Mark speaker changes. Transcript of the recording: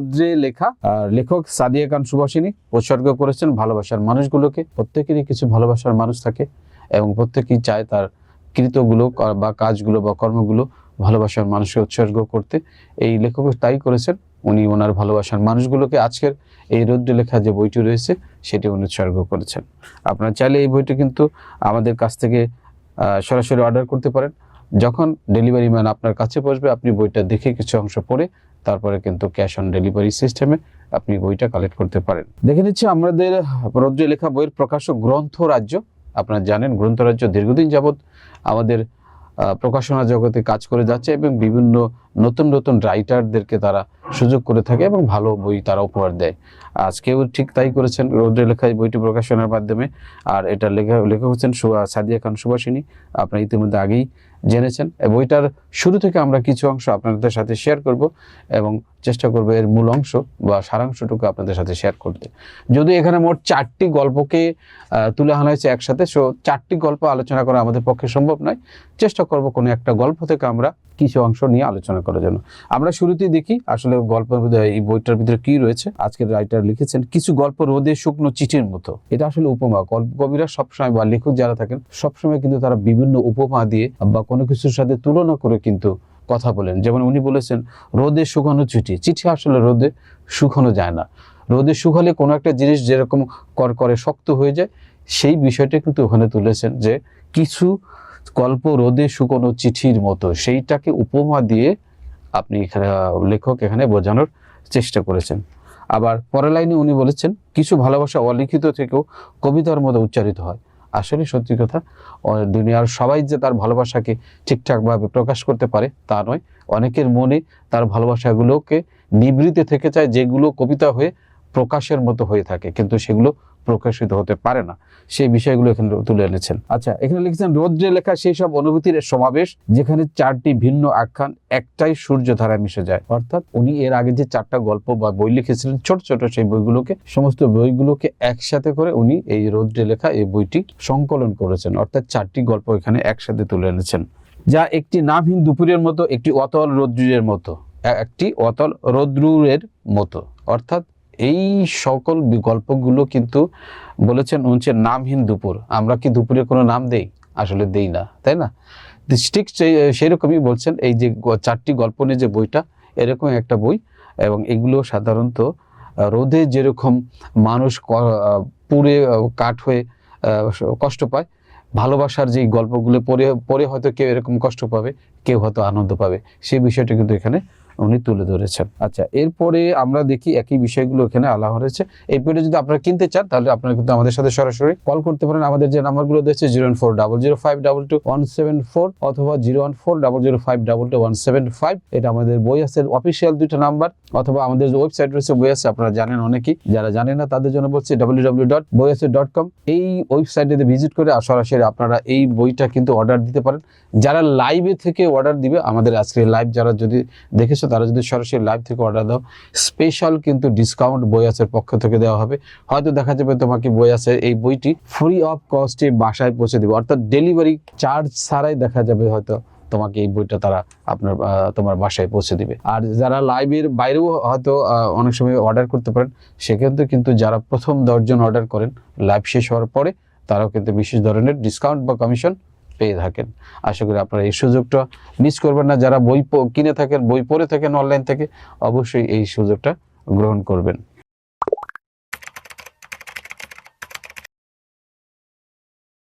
Speaker 1: রৌদ্রে লেখা। আর লেখক সাদিয়া খান সুভাষিনী উৎসর্গ করেছেন ভালোবাসার মানুষগুলোকে। প্রত্যেকেরই কিছু ভালোবাসার মানুষ থাকে এবং প্রত্যেকেই চায় তার কৃতগুলো বা কাজগুলো বা কর্মগুলো ভালোবাসার মানুষকে উৎসর্গ করতে। এই লেখক তাই করেছেন, উনি ওনার ভালোবাসার মানুষগুলোকে আজকের এই রৌদ্রে লেখা যে বইটি রয়েছে, সেটি উনি উৎসর্গ করেছেন। আপনারা চাইলে এই বইটি কিন্তু আমাদের কাছ থেকে সরাসরি অর্ডার করতে পারেন। যখন ডেলিভারি ম্যান আপনার কাছে বসবে, আপনি বইটা দেখে কিছু অংশ পড়ে তারপরে কিন্তু ক্যাশ অন ডেলিভারি সিস্টেমে আপনি বইটা কালেক্ট করতে পারেন। দেখে নিচ্ছি আমাদের রৌদ্রে লেখা বইয়ের প্রকাশক গ্রন্থ রাজ্য। আপনারা জানেন গ্রন্থ রাজ্য দীর্ঘদিন যাবৎ আমাদের প্রকাশনা জগতে কাজ করে যাচ্ছে এবং বিভিন্ন নতুন নতুন রাইটারদেরকে তারা সুযোগ করে থাকে এবং ভালো বই তারা উপহার দেয়। আজকেও ঠিক তাই করেছেন রৌদ্রে লেখা এই বইটি প্রকাশনার মাধ্যমে। আর এটা লেখা লেখা হচ্ছেন সাদিয়া খান সুভাষিনী। আপনারা ইতিমধ্যে আগেই জেনেছেন। বইটার শুরু থেকে আমরা কিছু অংশ আপনাদের সাথে শেয়ার করব এবং চেষ্টা করব এর মূল অংশ বা সারাংশটুকু আপনাদের সাথে শেয়ার করতে। যদি এখানে মোট চারটি গল্পকে তুলে আনা হয়েছে একসাথে সো চারটি গল্প আলোচনা করা আমাদের পক্ষে সম্ভব নয়। চেষ্টা করব কোনো একটা গল্প থেকে আমরা কিছু অংশ নিয়ে আলোচনা করার জন্য। আমরা শুরুতেই দেখি আসলে গল্পের এই বইটার ভিতরে কি রয়েছে। আজকের রাইটার লিখেছেন, কিছু গল্প রোদে শুকনো চিঠির মতো। এটা আসলে উপমা। গল্প কবিরা সবসময় বা লেখক যারা থাকেন, সবসময় কিন্তু তারা বিভিন্ন উপমা দিয়ে বা কোনো কিছুর সাথে তুলনা করে কিন্তু কথা বলেন। যেমন উনি বলেছেন, রোদে শুকানো চিঠি। চিঠি আসলে রোদে শুকানো যায় না। রোদে শুকালে কোনো একটা জিনিস যেরকম কর করে শক্ত হয়ে যায়, সেই বিষয়টা কিন্তু ওখানে তুলেছেন যে কিছু গল্প রোদে শুকনো চিঠির মতো, সেইটাকে উপমা দিয়ে আপনি এখানে লেখক এখানে বোঝানোর চেষ্টা করেছেন। আবার পরের লাইনে উনি বলেছেন, কিছু ভালোবাসা অলিখিত থেকেও কবিতার মতো উচ্চারিত হয়। আসলে সত্যি কথা দুনিয়ার সবাই যে তার ভালোবাসাকে ঠিকঠাকভাবে প্রকাশ করতে পারে তা নয়। অনেকের মনে তার ভালোবাসাগুলোকে নিবৃতে থেকে চায় যেগুলো কবিতা হয়ে প্রকাশের মতো হয়ে থাকে, কিন্তু সেগুলো প্রকাশিত হতে পারে না। সেই বিষয়গুলো এখানে তুলে এনেছেন। আচ্ছা এখানে লিখেছেন, রৌদ্রে লেখা সেই সব অনুভূতির সমাবেশ যেখানে চারটি ভিন্ন আখ্যান, একটাই সূর্য ধারায় মিশে যায়। অর্থাৎ উনি এর আগে যে চারটা গল্প বা বই লিখেছিলেন, ছোট ছোট সেই বইগুলোকে, সমস্ত বইগুলোকে একসাথে করে উনি এই রৌদ্রে লেখা এই বইটি সংকলন করেছেন। অর্থাৎ চারটি গল্প এখানে একসাথে তুলে এনেছেন। যা একটি নামহীন দুপুরের মতো, একটি অতল রৌদ্রের মতো, একটি অতল রৌদ্রের মতো। অর্থাৎ এই সকল বি- গল্পগুলো কিন্তু বলেছেন হচ্ছে নামহীন দুপুর। আমরা কি দুপুরে কোনো নাম দেই? আসলে দেই না, তাই না? ঠিক সেই রকমই বলছেন এই যে চারটি গল্প নিয়ে যে বইটা, এরকম একটা বই এবং এগুলো সাধারণত রোদে যেরকম মানুষ পুড়ে কাঠ হয়ে কষ্ট পায়, ভালোবাসার যে গল্পগুলো পড়ে পড়ে হয়তো কেউ এরকম কষ্ট পাবে, কেউ হয়তো আনন্দ পাবে। সেই বিষয়টা কিন্তু এখানে উনি তুলে ধরেছেন। আচ্ছা এরপরে আমরা দেখি একই বিষয়গুলো এখানে আলা হয়েছে। এই বইটা যদি আপনারা কিনতে চান, তাহলে আপনারা কিন্তু আমাদের সাথে সরাসরি কল করতে পারেন। আমাদের যে নাম্বারগুলো দিয়েছে zero one four double zero five double two one seven four অথবা zero one four double zero five double two one seven five এটা আমাদের বই আছে অফিসিয়াল দুইটা নাম্বার। অথবা আমাদের যে ওয়েবসাইট রয়েছে, বই আছে, আপনারা জানেন অনেকেই। যারা জানেন না, তাদের জন্য বলছি ডাব্লিউ ডাব্লিউ ডট বই আছে ডট কম এই ওয়েবসাইটে ভিজিট করে সরাসরি আপনারা এই বইটা কিন্তু অর্ডার দিতে পারেন। যারা লাইভে থেকে অর্ডার দিবে, আমাদের আজকে লাইভ যারা যদি দেখেছ তারা যদি সরাসরি লাইভ থেকে অর্ডার দাও স্পেশাল কিন্তু ডিসকাউন্ট বইয়াসের পক্ষ থেকে দেওয়া হবে। হয়তো দেখা যাবে তোমাকে বইয়াসের এই বইটি ফ্রি অফ কস্টে বাসায় পৌঁছে দেবে। অর্থাৎ ডেলিভারি চার্জ ছাড়াই দেখা যাবে হয়তো তোমাকে এই বইটা তারা আপনার তোমার বাসায় পৌঁছে দিবে। আর যারা লাইভের বাইরেও হয়তো অনেক সময় অর্ডার করতে পারেন, সেক্ষেত্রে কিন্তু যারা প্রথম দশজন অর্ডার করেন লাইভ শেষ হওয়ার পরে তারাও কিন্তু বিশেষ ধরনের ডিসকাউন্ট বা কমিশন পেয়ে থাকেন। আশা করি আপনারা এই সুযোগটা মিস করবেন না। যারা বই কিনে থাকেন, বই পড়ে থাকেন অনলাইন থেকে, অবশ্যই এই সুযোগটা গ্রহণ করবেন।